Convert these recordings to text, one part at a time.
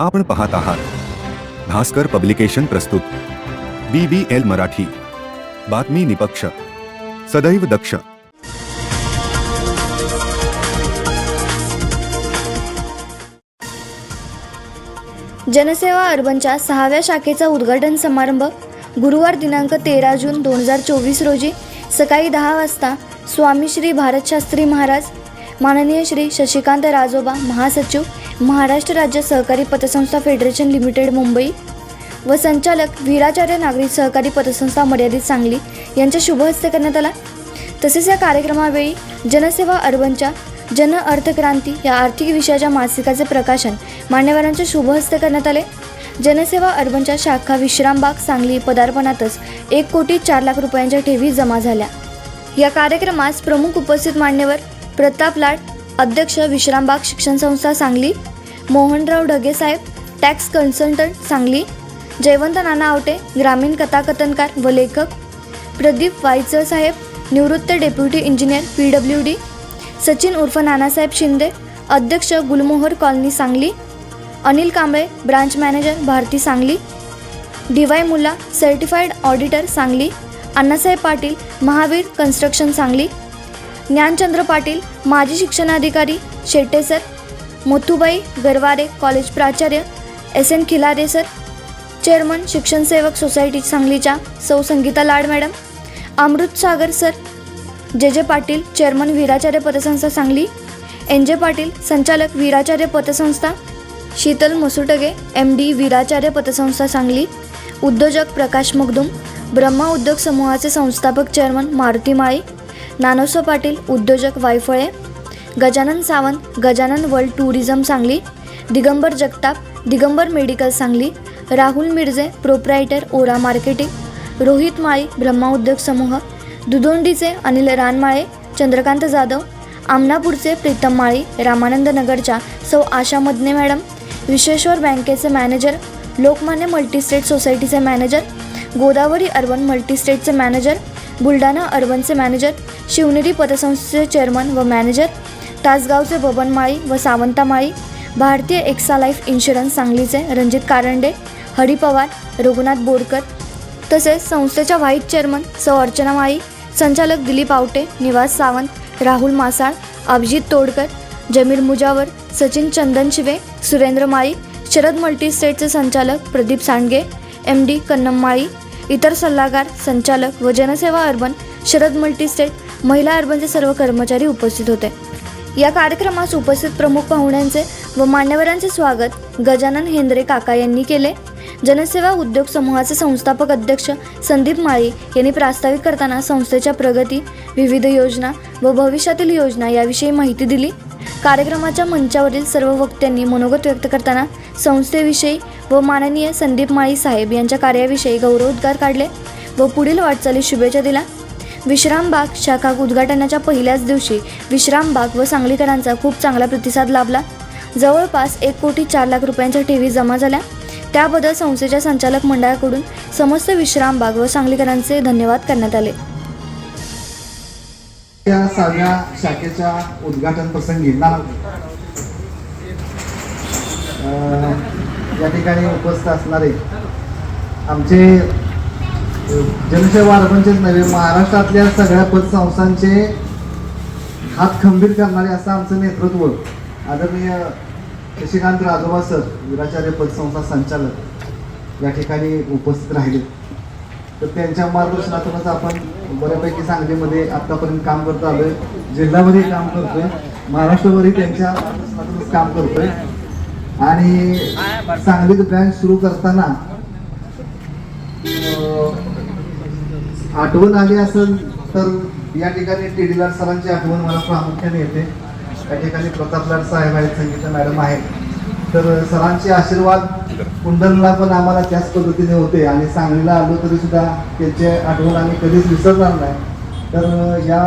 आपण पाहत आहात. भास्कर पब्लिकेशन प्रस्तुत. B B L Marathi. बातमी निपक्ष. सदैव दक्ष. जनसेवा अर्बनच्या सहाव्या शाखेचा उद्घाटन समारंभ गुरुवार दिनांक तेरा जून दोन हजार चोवीस रोजी सकाळी दहा वाजता स्वामी श्री भारतशास्त्री महाराज माननीय श्री शशिकांत राजोबा महासचिव महाराष्ट्र राज्य सहकारी पतसंस्था फेडरेशन लिमिटेड मुंबई. व संचालक वीराचार्य नागरिक सहकारी पतसंस्था मर्यादित सांगली यांच्या शुभहस्ते करण्यात आला. तसेच या कार्यक्रमावेळी जनसेवा अर्बनच्या जन अर्थक्रांती या आर्थिक विषयाच्या मासिकाचे प्रकाशन मान्यवरांच्या शुभहस्ते करण्यात आले. जनसेवा अर्बनच्या शाखा विश्रामबाग सांगली पदार्पणातच एक कोटी चार लाख रुपयांच्या ठेवी जमा झाल्या. या कार्यक्रमास प्रमुख उपस्थित मान्यवर प्रताप लाड अध्यक्ष विश्रामबाग शिक्षण संस्था सांगली मोहनराव ढगेसाहेब टॅक्स कन्सल्टंट सांगली जयवंत नाना आवटे ग्रामीण कथाकथनकार व लेखक प्रदीप वायचळ साहेब निवृत्त deputy engineer P W D Sachin उर्फ नानासाहेब शिंदे अध्यक्ष Gulmohar colony Sangli Anil Kamble branch manager Bharati Sangli D Y Mulla certified auditor Sangli Annasaheb Patil Mahavir construction Sangli Dnyanchandra Patil माजी शिक्षणाधिकारी शेट्टे सर मोथुबाई गरवारे कॉलेज प्राचार्य S N Khilare sir chairman शिक्षणसेवक society सांगलीच्या सौ Sangeeta Lad madam Amrut Sagar sir J J Patil chairman वीराचार्य पतसंस्था Sangli N जे पाटील संचालक वीराचार्य पतसंस्था Sheetal Masutage M D Veeracharya पतसंस्था सांगली उद्योजक प्रकाश मगदुम ब्रह्मा उद्योग समूहाचे संस्थापक चेअरमन मारुती माळी नानोसो पाटील उद्योजक Wayphale Gajanan Sawant Gajanan world tourism Sangli Digambar Jagtap Digambar medical Sangli Rahul Mirze proprietor Ora marketing Rohit Mali Brahma उद्योग समूह दुदोंडीचे अनिल रानमाळे चंद्रकांत जाधव आमनापूरचे प्रीतम माळी रामानंद नगरच्या सौ आशा मदने मॅडम विश्वेश्वर बँकेचे मॅनेजर लोकमान्य मल्टीस्टेट सोसायटीचे मॅनेजर गोदावरी अर्बन मल्टीस्टेटचे मॅनेजर बुलढाणा अर्बनचे मॅनेजर शिवनेरी पतसंस्थेचे चेअरमन व मॅनेजर तासगावचे बबन माळी व Sawanta Mali Bharatiya AXA life insurance सांगलीचे रणजित कारंडे हरी पवार रघुनाथ बोरकर तसेच संस्थेच्या व्हाईस चेअरमन सौ अर्चना माळी संचालक दिलीप आवटे निवास सावंत राहुल मासाळ अभिजित तोडकर जमीर मुजावर सचिन चंदन शिवे सुरेंद्र माळी शरद मल्टीस्टेटचे संचालक प्रदीप सांडगे एम डी कन्नम माळी इतर सल्लागार संचालक व जनसेवा अर्बन शरद मल्टीस्टेट महिला अर्बनचे सर्व कर्मचारी उपस्थित होते. या कार्यक्रमास उपस्थित प्रमुख पाहुण्यांचे व मान्यवरांचे स्वागत गजानन हेंद्रे काका यांनी केले. जनसेवा उद्योग समूहाचे संस्थापक अध्यक्ष संदीप माळी यांनी प्रास्ताविक करताना संस्थेच्या प्रगती विविध योजना व भविष्यातील योजना याविषयी माहिती दिली. कार्यक्रमाच्या मंचावरील सर्व वक्त्यांनी मनोगत व्यक्त करताना संस्थेविषयी व माननीय संदीप माळी साहेब यांच्या कार्याविषयी गौरवोद्गार काढले व पुढील वाटचाली शुभेच्छा दिल्या. विश्रामबाग शाखा उद्घाटनाच्या पहिल्याच दिवशी विश्रामबाग व सांगलीकरांचा खूप चांगला प्रतिसाद लाभला. जवळपास एक कोटी चार लाख रुपयांच्या ठेवी जमा झाल्या. त्याबद्दल संस्थेच्या संचालक मंडळाकडून समस्त विश्रामबाग व सांगलीकरांचे धन्यवाद करण्यात आले. या सहाव्या शाखेच्या उद्घाटन प्रसंगी ना या ठिकाणी उपस्थित असणारे आमचे जनसेवा अर्बनचेच नव्हे महाराष्ट्रातल्या सगळ्या पतसंस्थांचे हात खंबीर करणारे असं आमचं नेतृत्व आदरणीय शशिकांत राजोबा सर वीराचार्य पतसंस्था संचालक या ठिकाणी उपस्थित राहिले. तर त्यांच्या मार्गदर्शनातूनच आपण बऱ्यापैकी सांगलीमध्ये आतापर्यंत काम करत आलोय. जिल्ह्यामध्ये काम करतोय. महाराष्ट्रभरही त्यांच्या मार्गदर्शनातूनच काम करतोय. आणि सांगलीत ब्रँच सुरू करताना आठवण आली असेल तर या ठिकाणी टेडीलाल सरांची आठवण मला प्रामुख्याने येते. त्या ठिकाणी प्रतापलाल साहेब आहेत संगीता मॅडम आहेत. तर सरांचे आशीर्वाद कुंडलला पण आम्हाला त्याच पद्धतीने होते. आणि सांगलीला आलो तरी सुद्धा त्यांचे आठवण आम्ही कधीच विसरणार नाही. तर या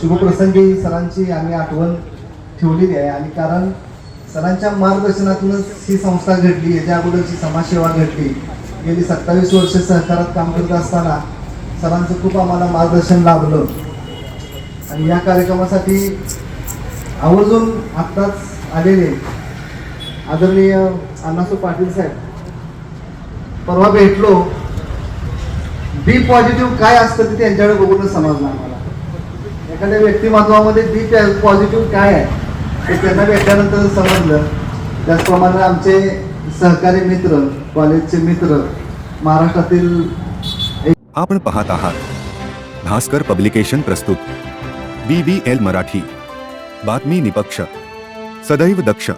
शुभप्रसंगी सरांची आम्ही आठवण ठेवलेली आहे. आणि कारण सरांच्या मार्गदर्शनातूनच ही संस्था घडली. याच्या अगोदरची समाजसेवा घडली. गेली सत्तावीस वर्ष सहकारात काम करत असताना सरांचं खूप आम्हाला मार्गदर्शन लाभलं. आणि या कार्यक्रमासाठी आवर्जून आत्ताच आलेले आदरणीय अण्णासू पाटील साहेब परवा भेटलो. बी पॉझिटिव्ह काय असतं ते त्यांच्याकडे बघूनच समजलं आम्हाला. एखाद्या व्यक्तिमत्वामध्ये बी पॉझिटिव्ह काय आहे ते त्यांना भेटल्यानंतर समजलं. त्याचप्रमाणे आमचे सहकारी मित्र कॉलेजचे मित्र महाराष्ट्रातील आपण पाहत आहात भास्कर पब्लिकेशन प्रस्तुत. B B L Marathi. बातमी निपक्ष. सदैव दक्ष.